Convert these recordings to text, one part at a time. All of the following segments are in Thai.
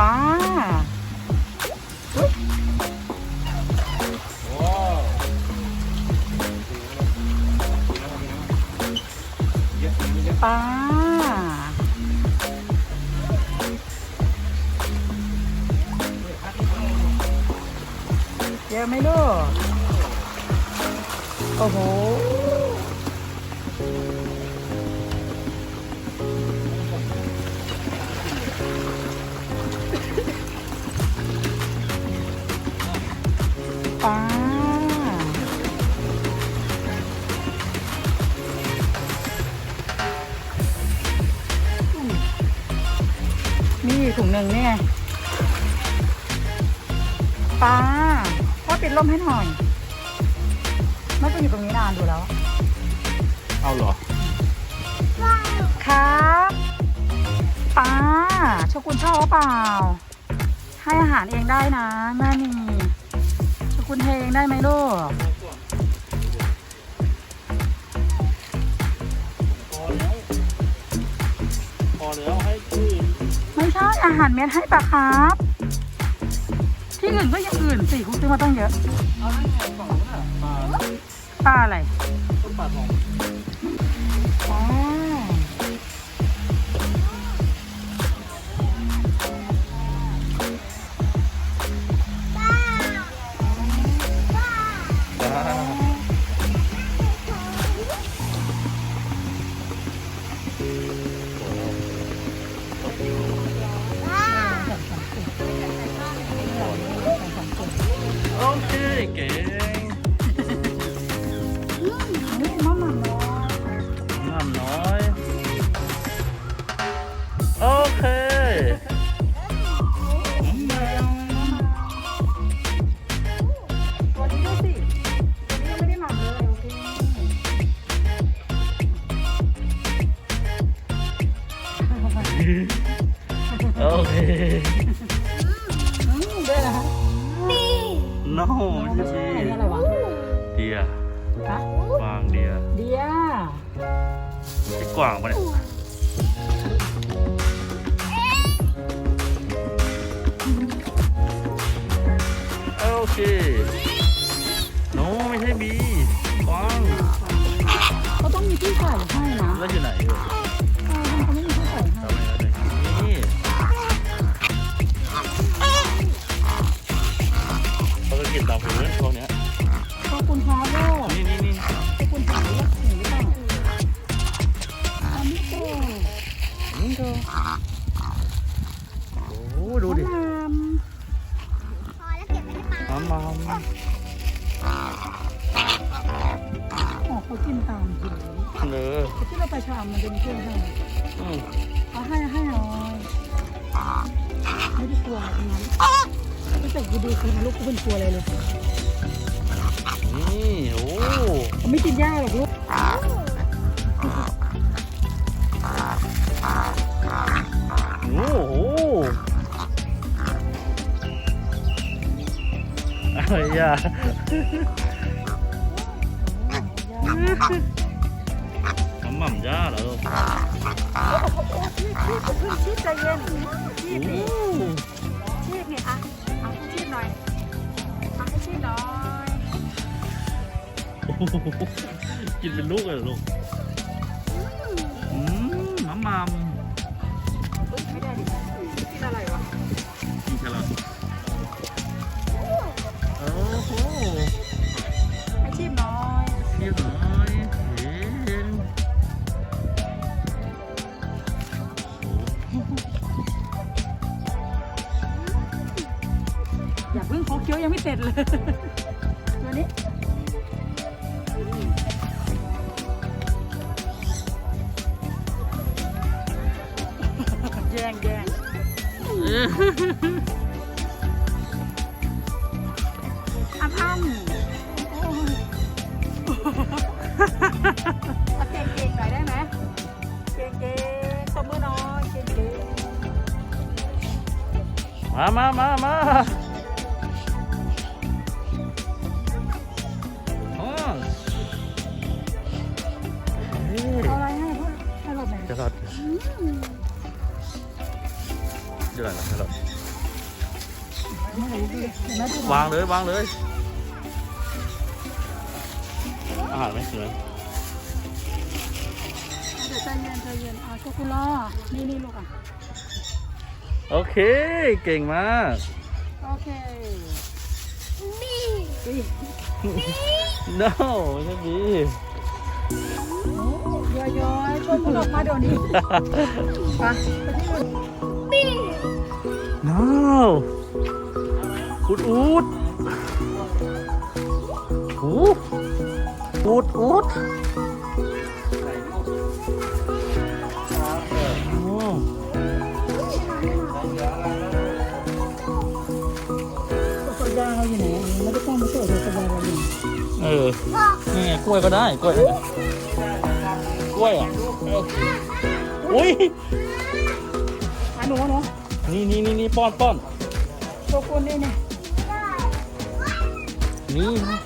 ปลาอุ๊ยว้าปลาเยอะไหมลูกโอ้โห ปลามีอยู่ถุงหนึ่งนี่ไงปลาพ่อปิดลมให้หน่อยไม่ต้องอยู่ตรงนี้นานดูแล้ว เอาเหรอ ครับปลาชกุลชอบหรือเปล่า ให้อาหารเองได้นะแม่นี่ คุณเทเองได้ไหมลูกพอแล้วพอแล้วให้คืนไม่ใช่อาหารเม็ดให้ปะครับ ที่อื่นก็อย่างอื่นสิคุณซื้อมาตั้งเยอะเอาให้ไงกล่องน่ะปลาปลาอะไรต้นปลาทอง ฮะกวางเดียเดียไอ้กวางปะเนี่ยโอเค no ไม่ใช่บีกวางเขาต้องมีที่ใส่ให้นะ แล้วอยู่ไหนเอ่ย อ๋อเขากินตามหิวเลยที่เราไปชามมันจะมีเครื่องให้อืมเอาให้ให้หน่อยไม่ได้กลัวอะไรทั้งนั้นรู้จักดีๆคือลูกก็เป็นกลัวอะไรเลยนี่โอ้เขาไม่กินหญ้าหรอกลูกโอ้โห อะไรอะน้ำหม่ำย่าเหรอลูกชีพชีพขึ้นชีพใจเย็นชีพนี่โอ้ชีพนี่อะเอาให้ชีพหน่อยเอาให้ชีพหน่อย กินเป็นลูกเลยลูก อย่าเพิ่งเขาเคี้ยวยังไม่เสร็จเลย ตัวนี้แย่งแย่งอ้ำอ้ำโอ้ยเอาเก่งๆหน่อยได้ไหมเก่งๆตบมือหน่อยเก่งๆ มามามามา รอทอยู่ไหนล่ะแครอทไม่ไหนดูดิเห็นไหมดูวางเลยวางเลย อาหารไม่เสือเดี๋ยวใจเย็นใจเย็นอะโชกุล่านี่นี่ลูกอะ โอเค เก่งมาก โอเค no ไม่ใช่บีโอ้ยอยอยๆ ชวนคุณออกมาเดี๋ยวนี้ไปไปที่อื่น no อูดอูดอูดอูดอูดโอ้ตัวยางเราอยู่ไหนไม่ได้ต้องมาเจอตัวยางเราอยู่เออนี่ไงกล้วยก็ได้กล้วย กล้วยอะเอออุ้ยอะหนูหนูนี่นี่นี่นี่ป้อนป้อนโชกุนนี่นี่นี่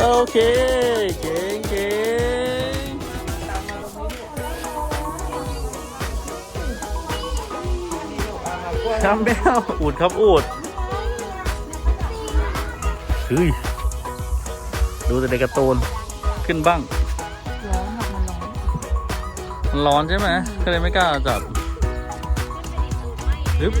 โอเคเก่งเก่งจำแมวอูดครับอูด เฮ้ยดูแต่ในการ์ตูนขึ้นบ้าง ร้อนอะมันร้อนมันร้อนใช่ไหมก็เลยไม่กล้าจับฮึบ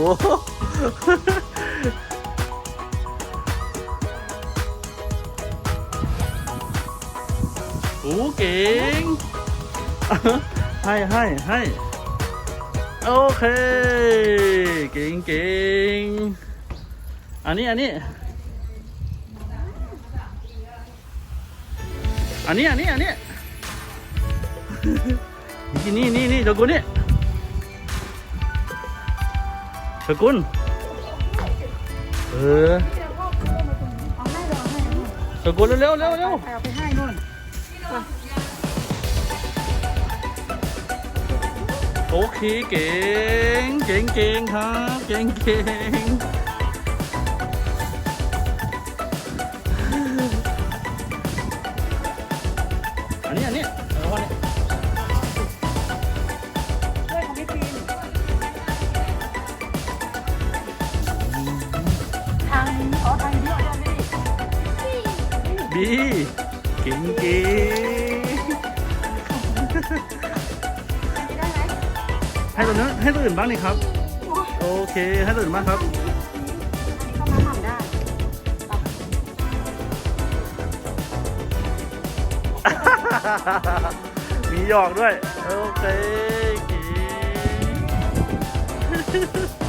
หโอ้เก่ง ให้ให้ให้โอเค เก่งเก่งอันนี้อันนี้ อันนี้อันนี้อันนี้ นี่นี่นี่นี่เจ้ากุลนี่ เจ้ากุลเออเอาให้เดี๋ยวเอาให้เอาให้เจ้ากุลเร็วเร็วเร็วเร็วไปเอาไปให้นู่นโอเคเก่งเก่งเก่งครับเก่งเก่ง บีเก่งเก่งได้ไหมให้ตัวนั้นให้ตัวอื่นบ้างนี่ครับ โอเค ให้ตัวอื่นบ้างครับเข้ามาหม่ำได้มีหยอกด้วย โอเคเก่ง